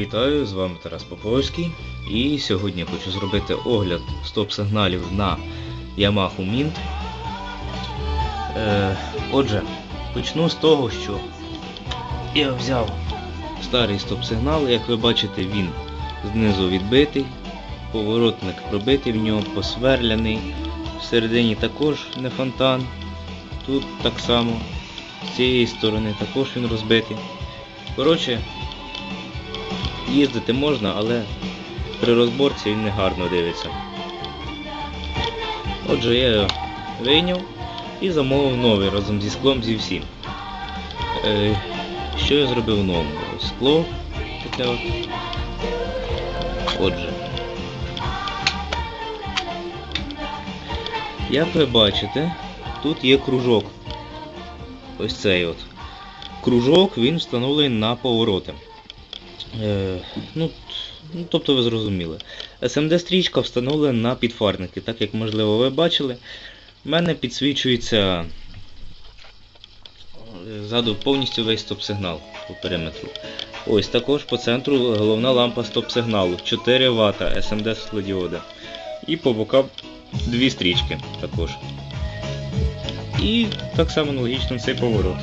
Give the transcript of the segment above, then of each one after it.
Вітаю, з вами Тарас Поповський. І сьогодні хочу зробити огляд стоп-сигналів на Yamaha Mint. Е, отже, почну з того, що я взяв старий стоп-сигнал, як ви бачите, він знизу відбитий, поворотник пробитий в нього, посверляний, всередині також не фонтан, тут так само, з цієї сторони також він розбитий. Коротше, їздити можна, але при розборці він не гарно дивиться. Отже, я його вийняв і замовив новий разом зі склом зі всім. Е, що я зробив новому? Скло таке от. Отже. Як ви бачите, тут є кружок. Ось цей от. Кружок він встановлений на повороти. Е, ну, ну, тобто ви зрозуміли. SMD-стрічка встановлена на підфарники, так як можливо ви бачили. В мене підсвічується е, ззаду повністю весь стоп-сигнал по периметру. Ось також по центру головна лампа стоп-сигналу 4 Вт SMD світлодіода. І по бокам дві стрічки також. І так само аналогічно цей поворот.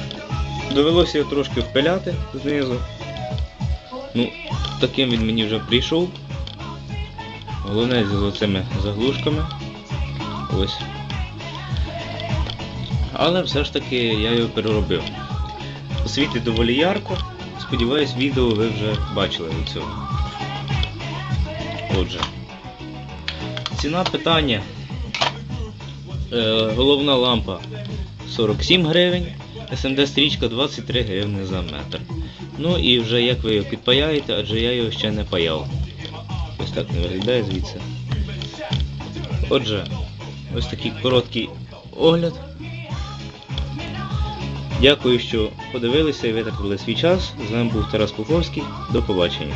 Довелося його трошки впиляти знизу. Ну, таким він мені вже прийшов. Головне з оцими заглушками. Ось. Але все ж таки я його переробив. Світить доволі ярко. Сподіваюсь, відео ви вже бачили до цього. Отже. Ціна питання. Е, головна лампа 47 гривень, SMD стрічка 23 гривні за метр. Ну і вже як ви його підпаяєте, адже я його ще не паяв. Ось так не виглядає звідси. Отже, ось такий короткий огляд. Дякую, що подивилися і витратили свій час. З вами був Тарас Пуховський. До побачення.